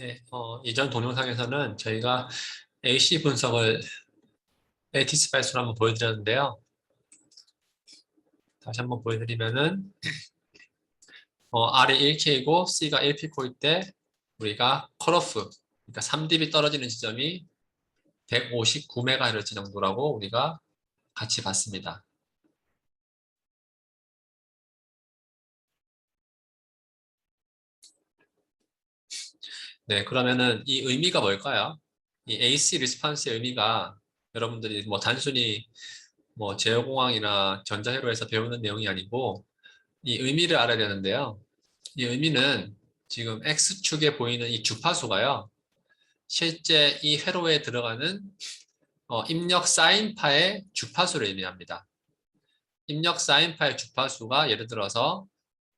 네, 어, 이전 동영상에서는 저희가 AC 분석을 AT 스파이스로 한번 보여드렸는데요. 다시 한번 보여드리면은 어, R이 1K이고 C가 1P코일 때 우리가 컷오프, 그러니까 3dB 떨어지는 지점이 159MHz 정도라고 우리가 같이 봤습니다. 네, 그러면은 이 의미가 뭘까요? 이 AC 리스판스의 의미가 여러분들이 뭐 단순히 뭐 제어공학이나 전자회로에서 배우는 내용이 아니고 이 의미를 알아야 되는데요. 이 의미는 지금 X축에 보이는 이 주파수가요. 실제 이 회로에 들어가는 어, 입력 사인파의 주파수를 의미합니다. 입력 사인파의 주파수가 예를 들어서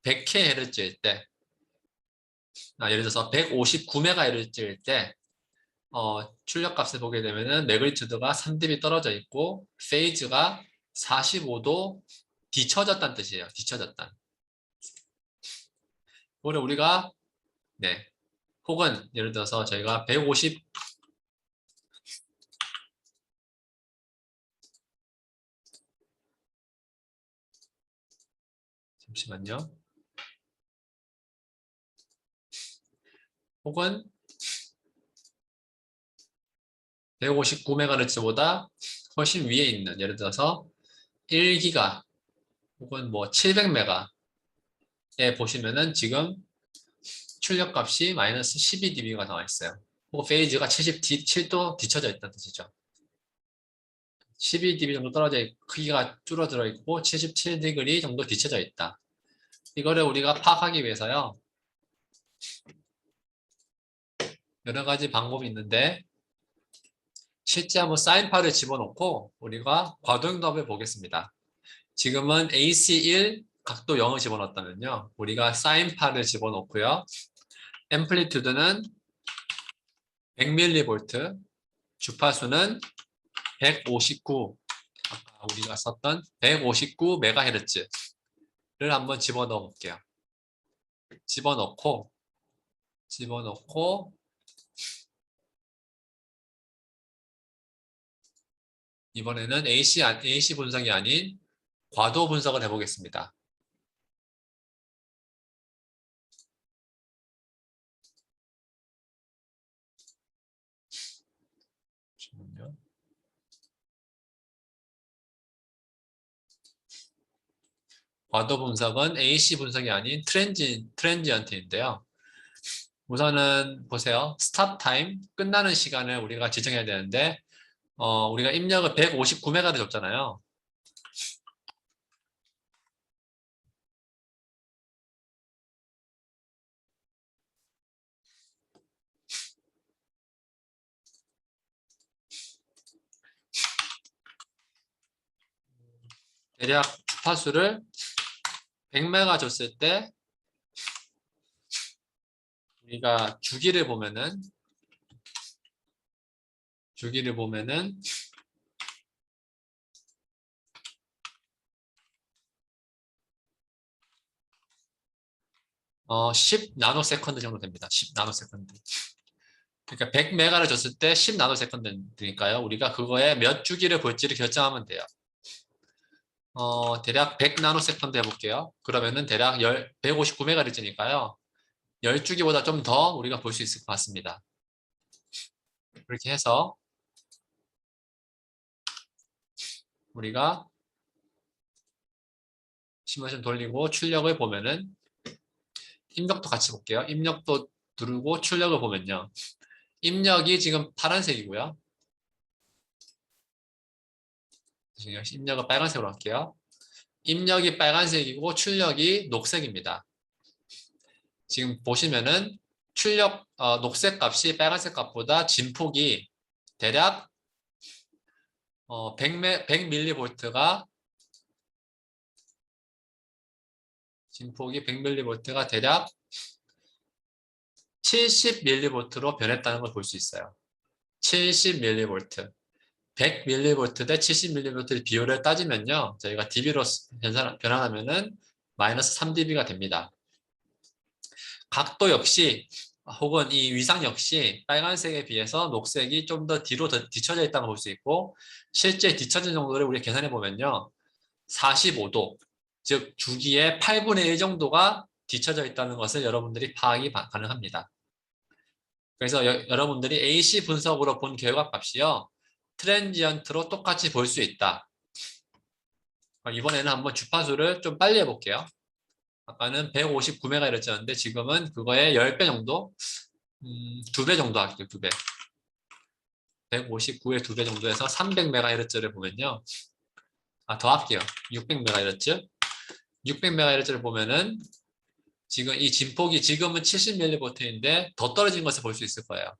100kHz일 때 아, 예를 들어서 159MHz일 때 어, 출력값을 보게 되면은 매그니튜드가 3dB 떨어져 있고 페이즈가 45도 뒤쳐졌다는 뜻이에요. 뒤쳐졌다. 그걸 우리가 네 혹은 예를 들어서 저희가 150 잠시만요. 혹은 159MHz보다 훨씬 위에 있는 예를 들어서 1기가 혹은 뭐 700메가에 보시면은 지금 출력 값이 마이너스 12dB가 나와 있어요. 그 페이즈가 77도 뒤쳐져 있다는 뜻이죠. 12dB 정도 떨어져 있고 크기가 줄어들어 있고 77디그리 정도 뒤쳐져 있다. 이거를 우리가 파악하기 위해서요. 여러 가지 방법이 있는데 실제 한번 사인파를 집어넣고 우리가 과도형답을 보겠습니다. 지금은 AC1 각도 0을 집어넣었다면요. 우리가 사인파를 집어넣고요. 앰플리튜드는 100mV, 주파수는 159, 아까 우리가 썼던 159MHz를 한번 집어넣어 볼게요. 집어넣고 집어넣고 이번에는 AC, AC 분석이 아닌 과도 분석을 해보겠습니다. 과도 분석은 AC 분석이 아닌 트랜지, 트랜지언트인데요. 우선은 보세요. 스탑 타임, 끝나는 시간을 우리가 지정해야 되는데 어, 우리가 입력을 159메가를 줬잖아요. 대략 주파수를 100메가 줬을 때 우리가 주기를 보면은 주기를 보면은 어, 10 나노세컨드 정도 됩니다. 10 나노세컨드. 그러니까 100메가를 줬을 때 10 나노세컨드니까요. 우리가 그거에 몇 주기를 볼지를 결정하면 돼요. 어, 대략 100 나노세컨드 해볼게요. 그러면은 대략 10, 159메가리즈니까요. 10주기보다 좀 더 우리가 볼 수 있을 것 같습니다. 그렇게 해서 우리가 시뮬레이션 돌리고 출력을 보면은 입력도 같이 볼게요. 입력도 누르고 출력을 보면요. 입력이 지금 파란색이고요. 입력을 빨간색으로 할게요. 입력이 빨간색이고 출력이 녹색입니다. 지금 보시면은 출력 어, 녹색 값이 빨간색 값보다 진폭이 대략 어, 100, 100mV가 진폭이 100mV가 대략 70mV로 변했다는 걸 볼 수 있어요. 70mV. 100mV 대 70mV 비율을 따지면요. 저희가 dB로 변환하면은 마이너스 3dB가 됩니다. 각도 역시 혹은 이 위상 역시 빨간색에 비해서 녹색이 좀 더 뒤로 더 뒤쳐져 있다고 볼수 있고 실제 뒤쳐진 정도를 우리 계산해 보면요. 45도, 즉 주기의 8분의 1 정도가 뒤쳐져 있다는 것을 여러분들이 파악이 바- 가능합니다. 그래서 여, 여러분들이 AC 분석으로 본 결과값이요. 트랜지언트로 똑같이 볼 수 있다. 어, 이번에는 한번 주파수를 좀 빨리 해볼게요. 아까는 159MHz였는데 지금은 그거의 10배 정도? 음, 2배 정도 할게요. 2배. 159의 2배 정도에서 300MHz를 보면요. 아, 더 할게요. 600MHz. 600MHz를 보면은 지금 이 진폭이 지금은 70mV인데 더 떨어진 것을 볼 수 있을 거예요.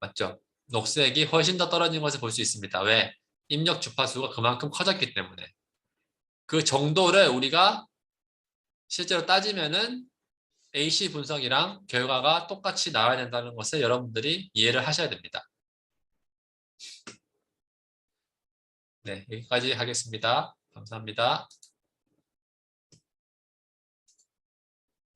맞죠? 녹색이 훨씬 더 떨어진 것을 볼 수 있습니다. 왜? 입력 주파수가 그만큼 커졌기 때문에. 그 정도를 우리가 실제로 따지면은 AC 분석이랑 결과가 똑같이 나와야 된다는 것을 여러분들이 이해를 하셔야 됩니다. 네, 여기까지 하겠습니다. 감사합니다.